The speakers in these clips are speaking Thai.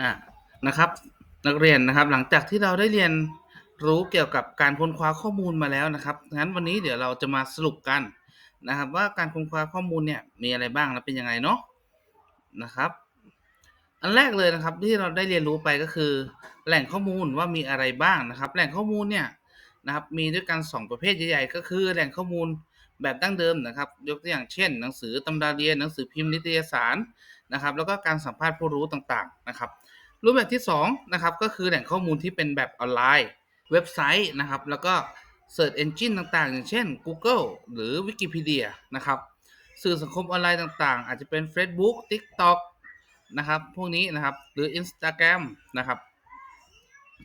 อ่านะครับ นักเรียนนะครับ หลังจากที่เราได้เรียนรู้เกี่ยวกับการค้นคว้าข้อมูลมาแล้วนะครับงั้นวันนี้เดี๋ยวเราจะมาสรุปกันนะครับ ว่าการค้นคว้าข้อมูลเนี่ยมีอะไรบ้างและเป็นยังไงเนาะนะครับ อันแรกเลยนะครับที่เราได้เรียนรู้ไปก็คือ แหล่งข้อมูลว่ามีอะไรบ้างนะครับ แหล่งข้อมูลเนี่ยนะครับมีด้วยกัน 2 ประเภทใหญ่ๆ ก็คือแหล่งข้อมูล แบบดั้งเดิมนะครับ ยกตัวอย่างเช่น หนังสือตำราเรียนหนังสือพิมพ์นิตยสารนะครับ แล้วก็การสัมภาษณ์ผู้รู้ต่างๆนะครับ รูปแบบที่2นะครับก็คือแหล่งข้อมูลที่เป็นแบบออนไลน์ เว็บไซต์นะครับ แล้วก็ Search Engine ต่างๆ อย่างเช่น Google หรือ Wikipedia นะครับสื่อสังคมออนไลน์ต่างๆ อาจจะเป็น Facebook TikTok นะครับ พวกนี้นะครับ หรือ Instagram นะครับ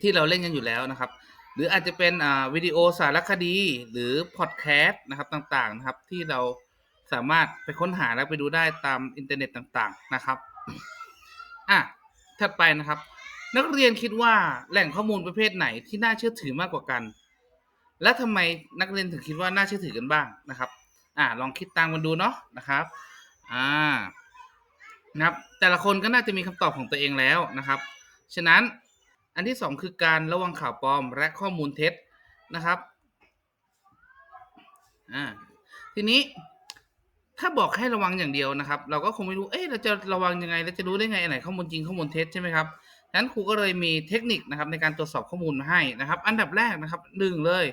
ที่เราเล่นกันอยู่แล้วนะครับ หรืออาจจะเป็นอ่าวิดีโอสารคดีหรือพอดแคสต์นะครับต่างๆนะครับ ที่เราสามารถไปค้นหาและไปดูได้ตามอินเทอร์เน็ตต่างๆนะครับอะถัดไปนะครับ นักเรียนคิดว่าแหล่งข้อมูลประเภทไหนที่น่าเชื่อถือมากกว่ากัน และทำไมนักเรียนถึงคิดว่าน่าเชื่อถือกันบ้างนะครับอ่าลองคิดตามกันดูเนาะนะครับอ่านะครับแต่ละคนก็น่าจะมีคำตอบของตัวเองแล้วนะครับ ฉะนั้น อันที่สองคือการระวังข่าวปลอมและข้อมูลเท็จนะครับอ่าทีนี้ถ้าบอกให้ระวังอย่างเดียวนะครับ เราก็คงไม่รู้เอ๊ะเราจะระวังยังไงเราจะรู้ได้ไงอันไหนข้อมูลจริงข้อมูลเท็จใช่ไหมครับฉะนั้นครูก็เลยมีเทคนิคนะครับในการตรวจสอบข้อมูลมาให้นะครับ อันดับแรกนะครับหนึ่งเลย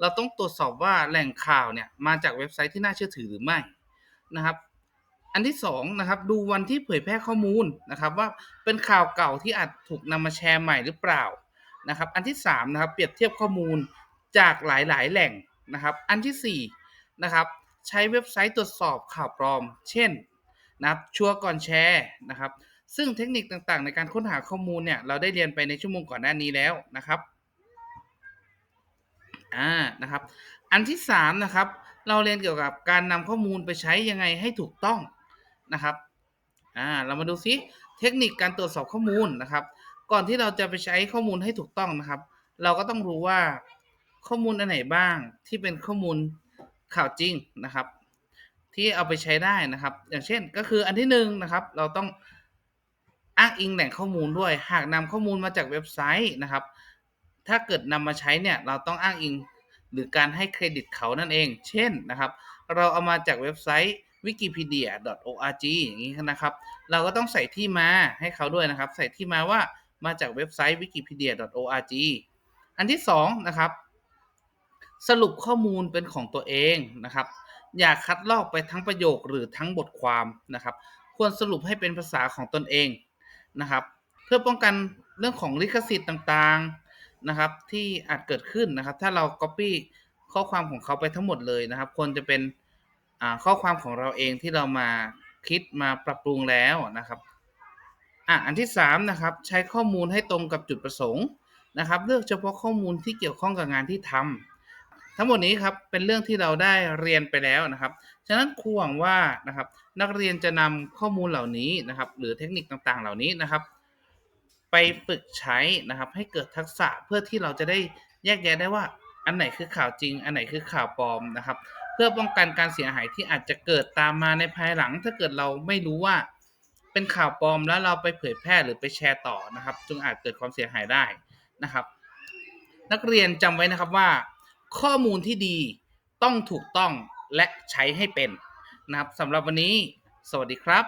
เราต้องตรวจสอบว่าแหล่งข่าวเนี่ยมาจากเว็บไซต์ที่น่าเชื่อถือหรือไม่นะครับ อันที่สองนะครับดูวันที่เผยแพร่ข้อมูลนะครับ ว่าเป็นข่าวเก่าที่อาจถูกนำมาแชร์ใหม่หรือเปล่านะครับ อันที่สามนะครับเปรียบเทียบข้อมูลจากหลายๆ แหล่งนะครับ อันที่สี่นะครับใช้เว็บไซต์ตรวจสอบข่าวปลอม เช่นนะครับชัวร์ก่อนแชร์นะครับ ซึ่งเทคนิคต่างๆ ในการค้นหาข้อมูลเนี่ยเราได้เรียนไปในชั่วโมงก่อนหน้านี้แล้วนะครับอ่านะครับ อันที่สามนะครับเราเรียนเกี่ยวกับการนำข้อมูลไปใช้ยังไงให้ถูกต้อง นะครับอ่าเรามาดูซิเทคนิคการตรวจสอบข้อมูลนะครับ ก่อนที่เราจะไปใช้ข้อมูลให้ถูกต้องนะครับ เราก็ต้องรู้ว่าข้อมูลอันไหนบ้างที่เป็นข้อมูลข่าวจริงนะครับ ที่เอาไปใช้ได้นะครับ อย่างเช่นก็คืออันที่หนึ่งนะครับ เราต้องอ้างอิงแหล่งข้อมูลด้วย หากนำข้อมูลมาจากเว็บไซต์นะครับ ถ้าเกิดนำมาใช้เนี่ยเราต้องอ้างอิงหรือการให้เครดิตเขานั่นเอง เช่นนะครับ เราเอามาจากเว็บไซต์ wikipedia.org อย่างนี้นะครับ เราก็ต้องใส่ที่มาให้เขาด้วยนะครับ ใส่ที่มาว่ามาจากเว็บไซต์ wikipedia.org อันที่สองนะครับ สรุปข้อมูลเป็นของตัวเองนะครับ อย่าคัดลอกไปทั้งประโยคหรือทั้งบทความนะครับ ควรสรุปให้เป็นภาษาของตนเองนะครับ เพื่อป้องกันเรื่องของลิขสิทธิ์ต่างๆนะครับ ที่อาจเกิดขึ้นนะครับ ถ้าเรา copy ข้อความของเขาไปทั้งหมดเลยนะครับ ควรจะเป็น ข้อความของเราเองที่เรามาคิดมาปรับปรุงแล้วนะครับอะอันที่สามนะครับใช้ข้อมูลให้ตรงกับจุดประสงค์นะครับ เลือกเฉพาะข้อมูลที่เกี่ยวข้องกับงานที่ทำทั้งหมดนี้ครับเป็นเรื่องที่เราได้เรียนไปแล้วนะครับ ฉะนั้นครูหวังว่านะครับนักเรียนจะนำข้อมูลเหล่านี้นะครับ หรือเทคนิคต่างๆ เหล่านี้นะครับ ไปฝึกใช้นะครับให้เกิดทักษะเพื่อที่เราจะได้แยกแยะได้ว่า อันไหนคือข่าวจริง อันไหนคือข่าวปลอมนะครับ เพื่อป้องกันการเสียหายที่อาจจะเกิดตามมาในภายหลัง ถ้าเกิดเราไม่รู้ว่าเป็นข่าวปลอมแล้วเราไปเผยแพร่หรือไปแชร์ต่อนะครับ จึงอาจเกิดความเสียหายได้นะครับ นักเรียนจำไว้นะครับว่า ข้อมูลที่ดีต้องถูกต้องและใช้ให้เป็นนะครับสำหรับวันนี้ สวัสดีครับ